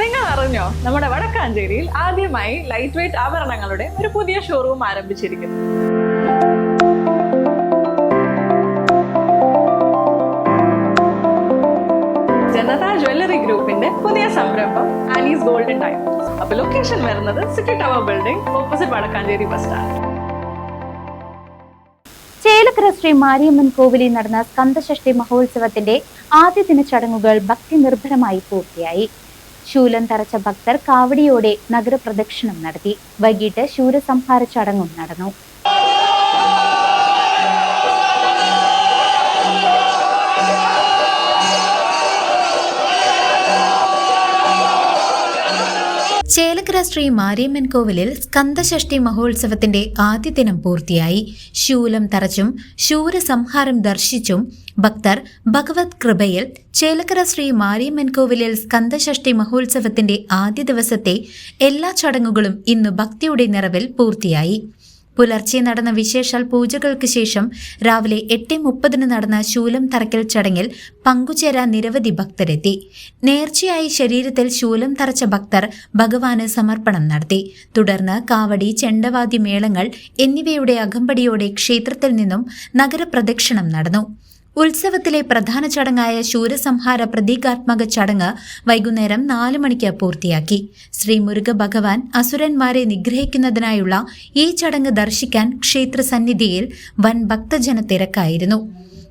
നിങ്ങൾ അറിഞ്ഞോ നമ്മുടെ വടക്കാഞ്ചേരിയിൽ ആദ്യമായി ലൈറ്റ് വെയിറ്റ് ആഭരണങ്ങളുടെ ഒരു പുതിയ ഷോറൂം ആരംഭിച്ചിരിക്കുന്നു. ജനതാ ജ്വല്ലറി ഗ്രൂപ്പിന്റെ പുതിയ സംരംഭം ആലീസ് ഗോൾഡൻ ടൈം അപ്പൊ ലൊക്കേഷൻ വരുന്നത് city tower building opposite Vadakkanchery bus stand Chelakkara Shri Mariamman കോവിലിൽ നടന്ന സ്കന്ദഷഷ്ടി മഹോത്സവത്തിന്റെ ആദ്യ ദിന ചടങ്ങുകൾ ഭക്തി നിർഭരമായി പൂർത്തിയായി. ശൂലം തറച്ച ഭക്തർ കാവടിയോടെ നഗരപ്രദക്ഷിണം നടത്തി. വൈകിട്ട് ശൂരസംഹാര ചടങ്ങും നടന്നു. ചേലക്കര ശ്രീ മാരിയമ്മൻ കോവിലിൽ സ്കന്ദഷഷ്ടി മഹോത്സവത്തിന്റെ ആദ്യ ദിനം പൂർത്തിയായി. ശൂലം തറച്ചും ശൂരസംഹാരം ദർശിച്ചും ഭക്തർ ഭഗവത് കൃപയിൽ ചേലക്കര ശ്രീ മാരിയമ്മൻ കോവിലിൽ സ്കന്ദഷഷ്ടി മഹോത്സവത്തിന്റെ ആദ്യ ദിവസത്തെ എല്ലാ ചടങ്ങുകളും ഇന്ന് ഭക്തിയുടെ നിറവിൽ പൂർത്തിയായി. പുലർച്ചെ നടന്ന വിശേഷാൽ പൂജകൾക്ക് ശേഷം രാവിലെ എട്ട് മുപ്പതിന് നടന്ന ശൂലം തറക്കൽ ചടങ്ങിൽ പങ്കുചേരാൻ നിരവധി ഭക്തരെത്തി. നേർച്ചയായി ശരീരത്തിൽ ശൂലം തറച്ച ഭക്തർ ഭഗവാന് സമർപ്പണം നടത്തി. തുടർന്ന് കാവടി ചെണ്ടവാദി മേളങ്ങൾ എന്നിവയുടെ അകമ്പടിയോടെ ക്ഷേത്രത്തിൽ നിന്നും നഗരപ്രദക്ഷിണം നടന്നു. ഉത്സവത്തിലെ പ്രധാന ചടങ്ങായ ശൂരസംഹാര പ്രതീകാത്മക ചടങ്ങ് വൈകുന്നേരം നാല് മണിക്ക് പൂർത്തിയാക്കി. ശ്രീ മുരുക ഭഗവാൻ അസുരന്മാരെ നിഗ്രഹിക്കുന്നതിനായുള്ള ഈ ചടങ്ങ് ദർശിക്കാൻ ക്ഷേത്ര സന്നിധിയിൽ വൻ ഭക്തജന തിരക്കായിരുന്നു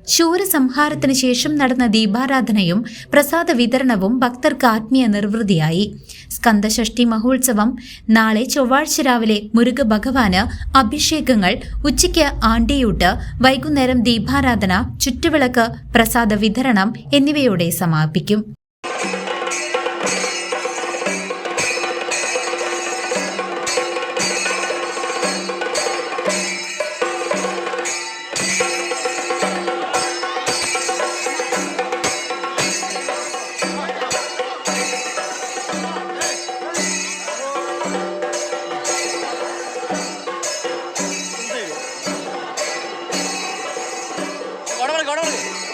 ശൂരസംഹാരത്തിന് ശേഷം നടന്ന ദീപാരാധനയും പ്രസാദ വിതരണവും ഭക്തർക്ക് ആത്മീയ നിർവൃതിയായി. സ്കന്ദഷഷ്ഠി മഹോത്സവം. നാളെ ചൊവ്വാഴ്ച രാവിലെ മുരുക ഭഗവാന് അഭിഷേകങ്ങൾ. ഉച്ചയ്ക്ക് ആണ്ടിയൂട്ട്. വൈകുന്നേരം ദീപാരാധന. ചുറ്റുവിളക്ക് പ്രസാദ വിതരണം എന്നിവയോടെ സമാപിക്കും. ahora marca.